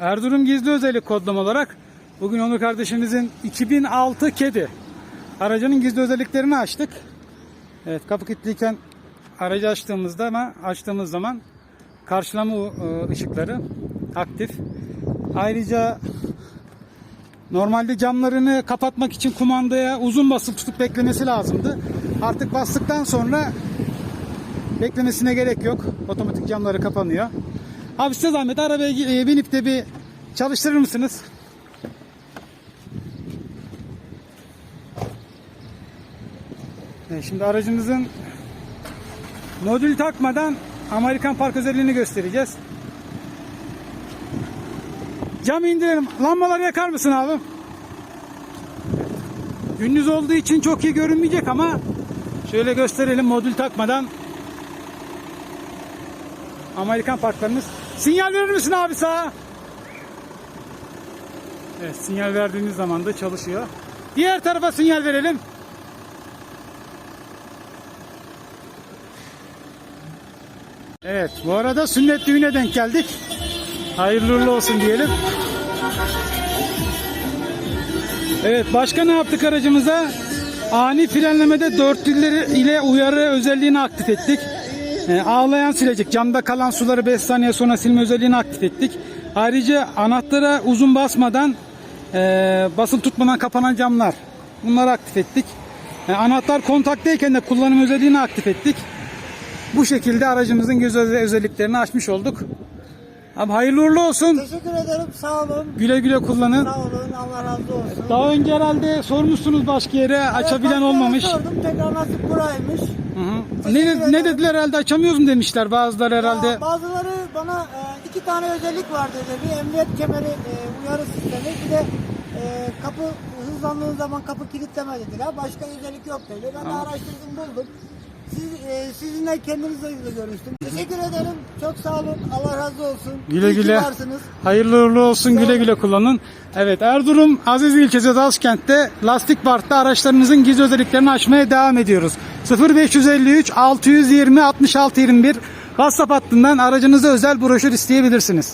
Erzurum gizli özellik kodlama olarak bugün Onur kardeşimizin 2006 kedi aracının gizli özelliklerini açtık. Evet kapı kilitliyken aracı açtığımızda ama açtığımız zaman karşılama e, ışıkları aktif. Ayrıca normalde camlarını kapatmak için kumandaya uzun basıp tutup beklemesi lazımdı. Artık bastıktan sonra beklemesine gerek yok. Otomatik camları kapanıyor. Abi size zahmet arabaya e, binip de bir çalıştırır mısınız? Evet, şimdi aracımızın modül takmadan Amerikan Park özelliğini göstereceğiz. Camı indirelim. Lambaları yakar mısın abi? Gündüz olduğu için çok iyi görünmeyecek ama şöyle gösterelim modül takmadan Amerikan parklarımız. Sinyal verir misin abi sağa? Evet sinyal verdiğiniz zaman da çalışıyor. Diğer tarafa sinyal verelim. Evet bu arada sünnet düğüne denk geldik. Hayırlı uğurlu olsun diyelim. Evet başka ne yaptık aracımıza? Ani frenlemede dörtlüleri ile uyarı özelliğini aktif ettik. Ee, ağlayan silecek. Camda kalan suları 5 saniye sonra silme özelliğini aktif ettik. Ayrıca anahtara uzun basmadan e, basıp tutmadan kapanan camlar. Bunları aktif ettik. E, anahtar kontaktayken de kullanım özelliğini aktif ettik. Bu şekilde aracımızın göz özelliklerini açmış olduk. Abi hayırlı uğurlu olsun. Teşekkür ederim. Sağ olun. Güle güle kullanın. Sağ olun. Allah razı olsun. Daha önce herhalde sormuşsunuz başka yere açabilen olmamış. Sordum. Tekrar nasip buraymış. Hı hı. Teşekkür Ne, ederim. ne dediler herhalde açamıyoruz mu demişler bazıları herhalde. Ya, bazıları bana e, iki tane özellik var dedi. Bir emniyet kemeri e, uyarı sistemi. Bir de e, kapı hızlandığın zaman kapı kilitleme dediler. Başka özellik yok dedi. Ben de araştırdım buldum. Siz, e, sizinle kendinizle de görüştüm. Teşekkür ederim. Çok sağ olun. Allah razı olsun. Güle İyi ki güle. varsınız. Hayırlı uğurlu olsun güle güle kullanın. Evet Erzurum Aziz ilçesi Dalskent'te lastik parkta araçlarınızın gizli özelliklerini açmaya devam ediyoruz. 0553 620 66 21 WhatsApp hattından aracınıza özel broşür isteyebilirsiniz.